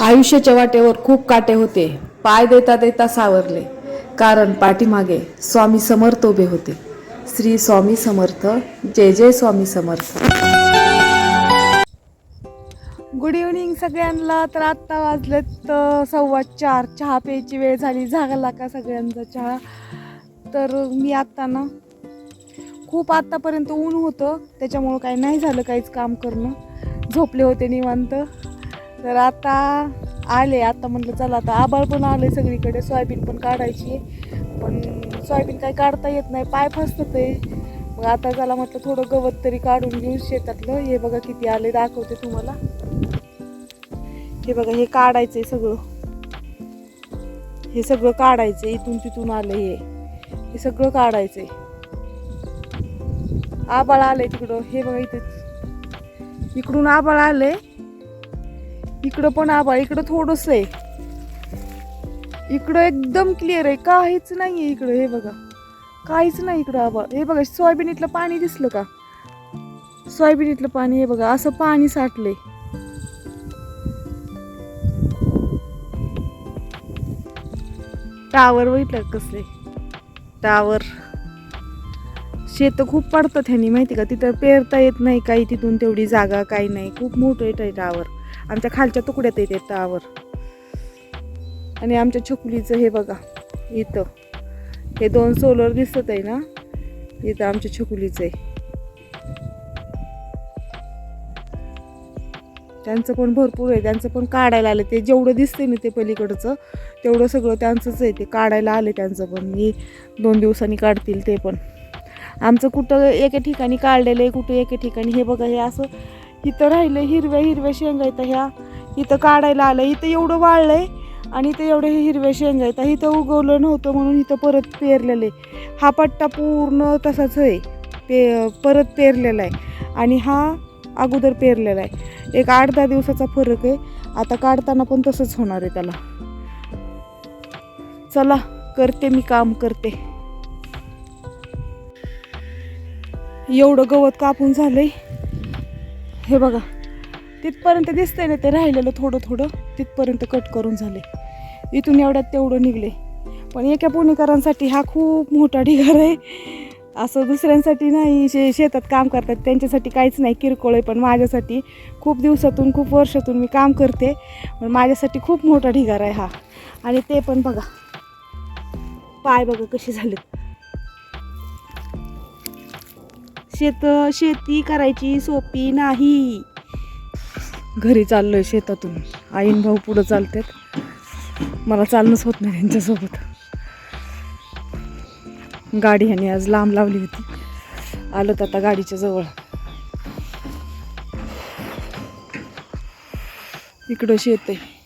आयुष्याच्या वाटेवर खूप काटे होते. पाय देता देता सावरले. कारण पाठीमागे स्वामी समर्थ उभे होते. श्री स्वामी समर्थ जय जय स्वामी समर्थ. गुड इव्हनिंग सगळ्यांना. तर आत्ता वाजलेत सव्वा चार. चहा प्यायची वेळ झाली. झागला का सगळ्यांचा चहा? तर मी आत्ता ना खूप आत्तापर्यंत ऊन होतं. त्याच्यामुळं काही नाही झालं काहीच काम करणं. झोपले होते निवांत. तर आता आले. आता म्हटलं चला आता आबाळ पण आले सगळीकडे. सोयाबीन पण काढायची आहे. पण सोयाबीन काही काढता येत नाही. पाय फसतं ते मग आता चला म्हटलं थोडं गवत तरी काढून घेऊ शेतातलं. हे बघा किती आले दाखवते तुम्हाला. हे बघा हे काढायचंय सगळं. हे सगळं काढायचंय. इथून तिथून आलं हे. हे सगळं काढायचंय. आबाळ आलंय तिकडं. हे बघा इथे. इकडून आबाळ आलंय. इकडं पण आबाळ इकडं थोडस आहे. इकडं एकदम क्लिअर आहे. काहीच नाही आहे इकडं हे बघा. काहीच नाही इकडं आबाळ. हे बघा सोयाबीनीतलं पाणी दिसलं का? सोयाबीनीतलं पाणी हे बघा असं पाणी साठलंय. टावर बघितलं कसले? टावर शेत खूप पडतात ह्यानी माहिती का? तिथं पेरता येत नाही काही तिथून तेवढी जागा काही नाही. खूप मोठं आहे टावर आमच्या खालच्या तुकड्यात येते टावर आणि आमच्या छकुलीचं हे बघा इथं. हे दोन सोलर दिसत आहे ना? इथं आमच्या छकुलीचं आहे. त्यांचं पण भरपूर आहे. त्यांचं पण काढायला आलं. ते जेवढं दिसतंय ना ते पलीकडचं तेवढं सगळं त्यांचंच आहे. ते काढायला आले त्यांचं पण. मी दोन दिवसांनी काढतील ते पण. आमचं कुठं एके ठिकाणी काढलेलं आहे कुठं एके ठिकाणी. हे बघा हे असं इथं राहिलं हिरव्या हिरव्या शेंगा इथं ह्या. इथं काढायला आलं इथं एवढं वाळलंय आणि इथं एवढे हिरव्या शेंगा आहेत. इथं उगवलं नव्हतं म्हणून इथं परत पेरलेलं आहे. हा पट्टा पूर्ण तसाच आहे. पे परत पेरलेला आहे. आणि हा अगोदर पेरलेला आहे. एक आठ दहा दिवसाचा फरक आहे. आता काढताना पण तसंच होणार आहे त्याला. चला करते मी काम करते. एवढं गवत कापून झालंय. हे बघा तिथपर्यंत दिसतंय ना ते राहिलेलं थोडं थोडं तिथपर्यंत कट करून झाले इथून एवढ्यात तेवढं निघले पण एका पुणेकरांसाठी हा खूप मोठा ढिगार आहे. असं दुसऱ्यांसाठी नाही शे शेतात काम करतात त्यांच्यासाठी काहीच नाही किरकोळ आहे. पण माझ्यासाठी खूप दिवसातून खूप वर्षातून मी काम करते. पण माझ्यासाठी खूप मोठा ढिगार आहे हा. आणि ते पण बघा. पाय बघा कसे झालेत. शेत शेती करायची सोपी नाही. घरी चाललोय शेतातून. आईन भाऊ पुढं चालतात. मला चालणंच होत नाही त्यांच्यासोबत. गाडी ह्याने आज लांब लावली होती. आलो तर आता गाडीच्या जवळ. इकडं शेत आहे.